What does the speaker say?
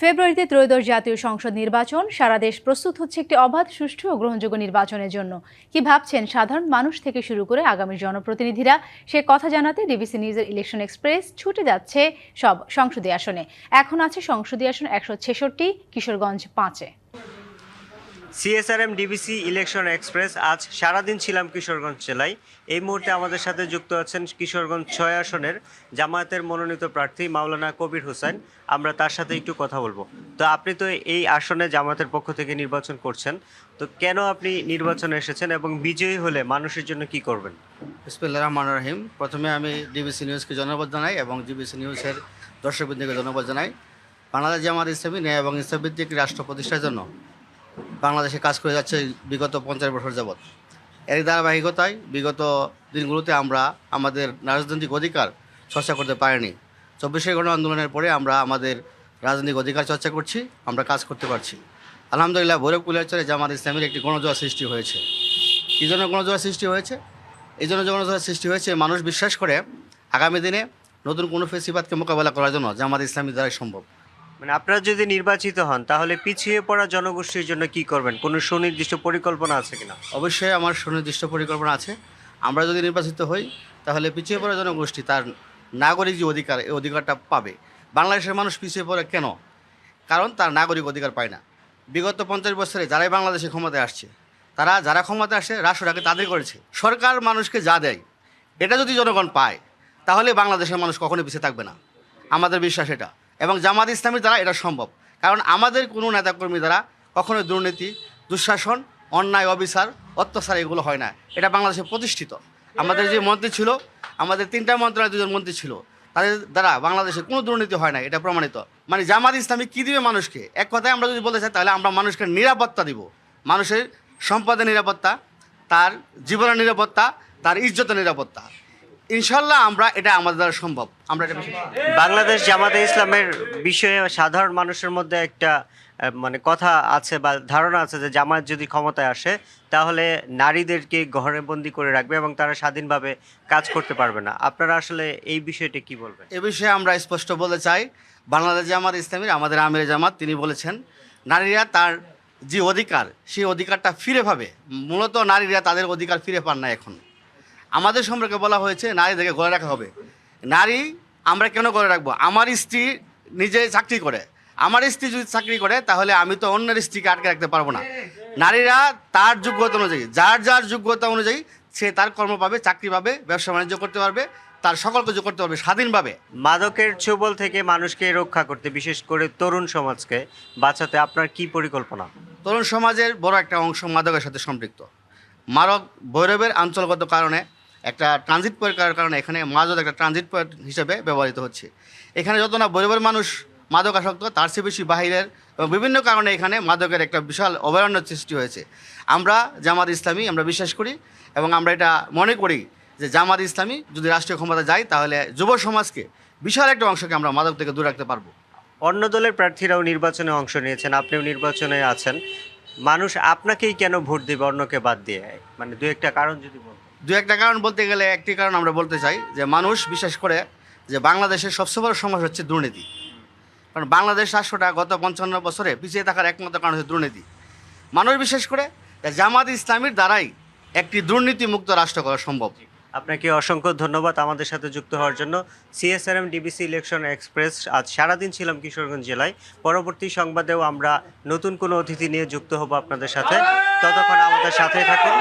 ফেব্রুয়ারিতে ত্রয়োদশ জাতীয় সংসদ নির্বাচন। সারা দেশ প্রস্তুত হচ্ছে একটি অবাধ, সুষ্ঠু ও গ্রহণযোগ্য নির্বাচনের জন্য। কি ভাবছেন সাধারণ মানুষ থেকে শুরু করে আগামী জনপ্রতিনিধিরা? সে কথা জানাতে ডিবিসি নিউজের ইলেকশন এক্সপ্রেস ছুটে যাচ্ছে সব সংসদীয় আসনে। এখন আছে সংসদীয় আসন একশো ছেষট্টি, কিশোরগঞ্জ পাঁচে। সিএসআরএম ডিবিসি ইলেকশন এক্সপ্রেস, আজ সারাদিন ছিলাম কিশোরগঞ্জ জেলায়। এই মুহূর্তে আমাদের সাথে যুক্ত আছেন কিশোরগঞ্জ ছয় আসনের জামায়াতের মনোনীত প্রার্থী মাওলানা কবির হোসেন। আমরা তার সাথে একটু কথা বলব। তো আপনি তো এই আসনে জামায়াতের পক্ষ থেকে নির্বাচন করছেন। তো কেন আপনি নির্বাচনে এসেছেন এবং বিজয়ী হলে মানুষের জন্য কি করবেন? বিসমিল্লা রহমান রহিম। প্রথমে আমি ডিবিসি নিউজকে ধন্যবাদ জানাই এবং ডিবিসি নিউজের দর্শকবৃন্দকে ধন্যবাদ জানাই। বাংলাদেশ জামাত ইসলামী ন্যায় এবং ইসলামভিত্তিক রাষ্ট্র প্রতিষ্ঠার জন্য বাংলাদেশে কাজ করে যাচ্ছে বিগত পঞ্চাশ বছর যাবৎ। এর ধারাবাহিকতায় বিগত দিনগুলোতে আমরা আমাদের রাজনৈতিক অধিকার চর্চা করতে পারিনি। চব্বিশে গণ আন্দোলনের পরে আমরা আমাদের রাজনৈতিক অধিকার চর্চা করছি, আমরা কাজ করতে পারছি। আলহামদুলিল্লাহ, ভৈরব কুলিয়াচরে জামাত ইসলামের একটি গণজোয়ার সৃষ্টি হয়েছে। কী জন্য গণজোয়ার সৃষ্টি হয়েছে? এই জন্য গণজোয়ার সৃষ্টি হয়েছে, মানুষ বিশ্বাস করে আগামী দিনে নতুন কোনো ফেসিবাদকে মোকাবেলা করার জন্য জামাত ইসলামী দ্বারাই সম্ভব। মানে আপনারা যদি নির্বাচিত হন, তাহলে পিছিয়ে পড়া জনগোষ্ঠীর জন্য কি করবেন? কোনো সুনির্দিষ্ট পরিকল্পনা আছে কিনা? অবশ্যই আমার সুনির্দিষ্ট পরিকল্পনা আছে। আমরা যদি নির্বাচিত হই, তাহলে পিছিয়ে পড়া জনগোষ্ঠী তার নাগরিক যে অধিকার, এই অধিকারটা পাবে। বাংলাদেশের মানুষ পিছিয়ে পড়ে কেন? কারণ তার নাগরিক অধিকার পায় না। বিগত পঞ্চাশ বছরে যারাই বাংলাদেশে ক্ষমতায় আসছে, তারা যারা ক্ষমতায় আসে, রাষ্ট্রটাকে তাদের করেছে। সরকার মানুষকে যা দেয়, এটা যদি জনগণ পায়, তাহলে বাংলাদেশের মানুষ কখনোই পিছিয়ে থাকবে না। আমাদের বিশ্বাস এটা। এবং জামাত ইসলামীর দ্বারা এটা সম্ভব। কারণ আমাদের কোনো নেতাকর্মী দ্বারা কখনোই দুর্নীতি, দুঃশাসন, অন্যায়, অবিচার, অত্যাচার এগুলো হয় না। এটা বাংলাদেশে প্রতিষ্ঠিত। আমাদের যে মন্ত্রী ছিল, আমাদের তিনটা মন্ত্রণালয় দুজন মন্ত্রী ছিল, তাদের দ্বারা বাংলাদেশে কোনো দুর্নীতি হয় না, এটা প্রমাণিত। মানে জামাত ইসলামী কী দিবে মানুষকে? এক কথায় আমরা যদি বলতে চাই, তাহলে আমরা মানুষকে নিরাপত্তা দিব। মানুষের সম্পদের নিরাপত্তা, তার জীবনের নিরাপত্তা, তার ইজ্জতের নিরাপত্তা। ইনশাল্লাহ আমরা এটা আমাদের দ্বারা সম্ভব। আমরা এটা বাংলাদেশ জামাতে ইসলামের বিষয়ে সাধারণ মানুষের মধ্যে একটা মানে কথা আছে বা ধারণা আছে যে জামাত যদি ক্ষমতায় আসে তাহলে নারীদেরকে ঘরে বন্দি করে রাখবে এবং তারা স্বাধীনভাবে কাজ করতে পারবে না। আপনারা আসলে এই বিষয়টি কি বলবেন? এ বিষয়ে আমরা স্পষ্ট বলতে চাই বাংলাদেশ জামাত ইসলামীর আমাদের আমির জামাত তিনি বলেছেন নারীরা তার যে অধিকার সেই অধিকারটা ফিরে পাবে। মূলত নারীরা তাদের অধিকার ফিরে পান না এখন। আমাদের সম্পর্কে বলা হয়েছে নারীদেরকে গড়ে রাখা হবে। নারী আমরা কেন করে রাখব? আমার স্ত্রী নিজে চাকরি করে। আমার স্ত্রী যদি চাকরি করে তাহলে আমি তো অন্যের স্ত্রীকে আটকে রাখতে পারব না। নারীরা তার যোগ্যতা অনুযায়ী যার যার যোগ্যতা অনুযায়ী সে তার কর্ম পাবে চাকরি পাবে ব্যবসা বাণিজ্য করতে পারবে তার সকল কিছু করতে পারবে স্বাধীনভাবে। মাদকের ছোবল থেকে মানুষকে রক্ষা করতে বিশেষ করে তরুণ সমাজকে বাঁচাতে আপনার কি পরিকল্পনা? তরুণ সমাজের বড় একটা অংশ মাদকের সাথে সম্পৃক্ত। মাদক ভৈরবের আঞ্চলগত কারণে একটা ট্রানজিট পয়েন্ট করার কারণে এখানে মাদক একটা ট্রানজিট পয়েন্ট হিসেবে ব্যবহৃত হচ্ছে। এখানে যত না ভৈরবের মানুষ মাদক আসক্ত তার চেয়ে বেশি বাহিরের এবং বিভিন্ন কারণে এখানে মাদকের একটা বিশাল অভয়ারণ্য সৃষ্টি হয়েছে। আমরা জামাত ইসলামী, আমরা বিশ্বাস করি এবং আমরা এটা মনে করি যে জামাত ইসলামী যদি রাষ্ট্রীয় ক্ষমতা যায়, তাহলে যুব সমাজকে বিশাল একটা অংশকে আমরা মাদক থেকে দূরে রাখতে পারব। অন্য দলের প্রার্থীরাও নির্বাচনে অংশ নিয়েছেন, আপনিও নির্বাচনে আছেন। মানুষ আপনাকেই কেন ভোট দেবে, অন্যকে বাদ দিয়ে? মানে দু একটা কারণ যদি বলতেন। দু একটা কারণ বলতে গেলে, একটি কারণ আমরা বলতে চাই যে মানুষ বিশেষ করে যে বাংলাদেশের সবচেয়ে বড় সমস্যা হচ্ছে দুর্নীতি। কারণ বাংলাদেশ রাষ্ট্রটা গত পঞ্চান্ন বছরে পিছিয়ে থাকার একমাত্র কারণ হচ্ছে দুর্নীতি। মানুষ বিশেষ করে জামাত ইসলামীর দ্বারাই একটি দুর্নীতিমুক্ত রাষ্ট্র করা সম্ভব। আপনাকে অসংখ্য ধন্যবাদ আমাদের সাথে যুক্ত হওয়ার জন্য। সিএসআরএম ডিবিসি ইলেকশন এক্সপ্রেস, আজ সারাদিন ছিলাম কিশোরগঞ্জ জেলায়। পরবর্তী সংবাদেও আমরা নতুন কোনো অতিথি নিয়ে যুক্ত হব আপনাদের সাথে। ততক্ষণ আমাদের সাথে থাকুন।